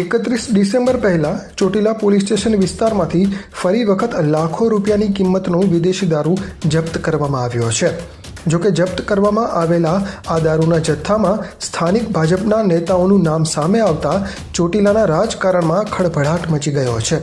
એકત્રીસ ડિસેમ્બર પહેલાં Chotila police station વિસ્તારમાંથી ફરી વખત લાખો રૂપિયાની કિંમતનો વિદેશી દારૂ જપ્ત કરવામાં આવ્યો છે. જોકે જપ્ત કરવામાં આવેલા આ દારૂના જથ્થામાં સ્થાનિક ભાજપના નેતાઓનું નામ સામે આવતા ચોટીલાના રાજકારણમાં ખળભળાટ મચી ગયો છે.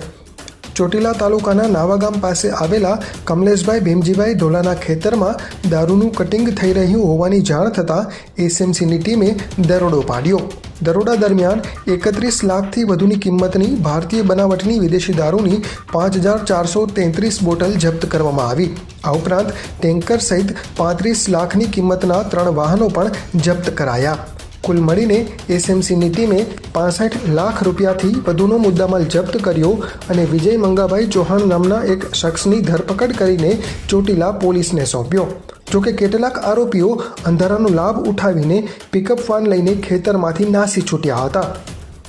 ચોટીલા તાલુકાના નાવાગામ પાસે આવેલા કમલેશભાઈ ભીમજીભાઈ ઢોલાના ખેતરમાં દારૂનું કટિંગ થઈ રહ્યું હોવાની જાણ થતાં એસએમસીની ટીમે દરોડો પાડ્યો. દરોડા દરમિયાન એકત્રીસ લાખથી વધુની કિંમતની ભારતીય બનાવટની વિદેશી દારૂની પાંચ હજાર ચારસો તેત્રીસ બોટલ જપ્ત કરવામાં આવી. આ ઉપરાંત ટેન્કર સહિત પાંત્રીસ લાખની કિંમતના ત્રણ વાહનો પણ જપ્ત કરાયા. કુલ મળીને એસએમસીની ટીમે પાસઠ લાખ રૂપિયાથી વધુનો મુદ્દામાલ જપ્ત કર્યો અને વિજય મંગાભાઈ ચૌહાણ નામના એક શખ્સની ધરપકડ કરીને ચોટીલા પોલીસને સોંપ્યો. જોકે કેટલાક આરોપીઓ અંધારાનો લાભ ઉઠાવીને પિકઅપ વાન લઈને ખેતરમાંથી નાસી છૂટ્યા હતા.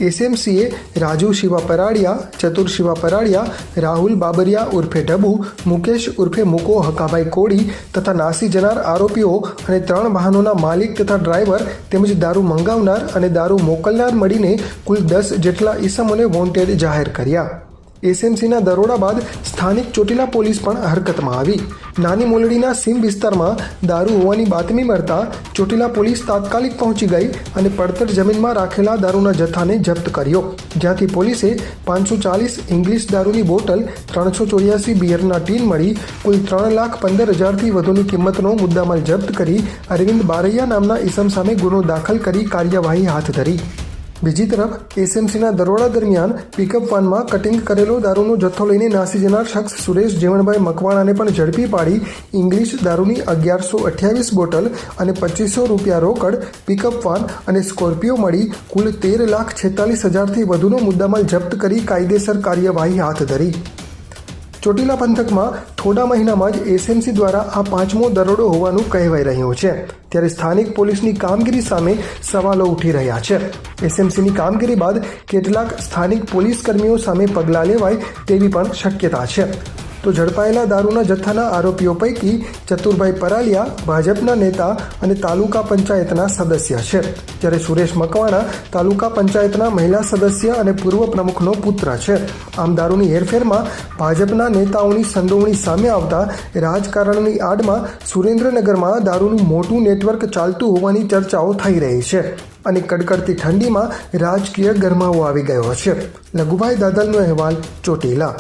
એસએમસીએ રાજુ શિવા પરાડિયા ચતુર શિવા પરાડિયા રાહુલ બાબરિયા ઉર્ફે ડબુ, મુકેશ ઉર્ફે મુકો, હકાભાઈ કોડી તથા નાસી જનાર આરોપીઓ અને ત્રણ વાહનોના માલિક તથા ડ્રાઈવર તેમજ દારૂ મંગાવનાર અને દારૂ મોકલનાર મળીને કુલ દસ જેટલા ઈસમોને વોન્ટેડ જાહેર કર્યા. એસએમસીના દરોડા બાદ સ્થાનિક ચોટીલા પોલીસ પણ હરકતમાં આવી. નાની મોલડીના સીમ વિસ્તારમાં દારૂ હોવાની બાતમી મળતા ચોટીલા પોલીસ તાત્કાલિક પહોંચી ગઈ અને પડતર જમીનમાં રાખેલા દારૂના જથ્થાને જપ્ત કર્યો. જ્યાંથી પોલીસે પાંચસો ચાલીસ ઇંગ્લિશ દારૂની બોટલ, ત્રણસો ચોર્યાસી બિયરના ટીન મળી, કુલ ત્રણ લાખ પંદર હજારથી વધુની કિંમતનો મુદ્દામાલ જપ્ત કરી અરવિંદ બારૈયા નામના ઈસમ સામે ગુનો દાખલ કરી કાર્યવાહી હાથ ધરી. બીજી તરફ એસએમસીના દરોડા દરમિયાન પિકઅપ વાનમાં કટિંગ કરેલો દારૂનો જથ્થો લઈને નાસી જનાર શખ્સ સુરેશ જીવણભાઈ મકવાણાને પણ ઝડપી પાડી ઇંગ્લિશ દારૂની અગિયારસો અઠ્યાવીસ બોટલ અને પચીસો રૂપિયા રોકડ પિકઅપ વાન અને સ્કોર્પિયો મળી કુલ તેર લાખ છેતાલીસ હજારથી વધુનો મુદ્દામાલ જપ્ત કરી કાયદેસર કાર્યવાહી હાથ ધરી. ચોટીલા પંથકમાં થોડા મહિનામાં જ એસએમસી દ્વારા આ પાંચમો દરોડો હોવાનું કહેવાઈ રહ્યું છે. ત્યારે સ્થાનિક પોલીસની કામગીરી સામે સવાલો ઉઠી રહ્યા છે. એસએમસીની કામગીરી બાદ કેટલાક સ્થાનિક પોલીસ કર્મીઓ સામે પગલાં લેવાય તેવી પણ શક્યતા છે. તો ઝડપાયેલા દારૂના જથ્થાના આરોપીઓ પૈકી ચતુરભાઈ પરાલિયા ભાજપના નેતા અને તાલુકા પંચાયતના સદસ્ય છે. જ્યારે સુરેશ મકવાણા તાલુકા પંચાયતના મહિલા સદસ્ય અને પૂર્વ પ્રમુખનો પુત્ર છે. આમ દારૂની હેરફેરમાં ભાજપના નેતાઓની સંડોવણી સામે આવતા રાજકારણની આડમાં સુરેન્દ્રનગરમાં દારૂનું મોટું નેટવર્ક ચાલતું હોવાની ચર્ચાઓ થઈ રહી છે અને કડકડતી ઠંડીમાં રાજકીય ગરમાવો આવી ગયો છે. લઘુભાઈ દાદલનો અહેવાલ ચોટીલા.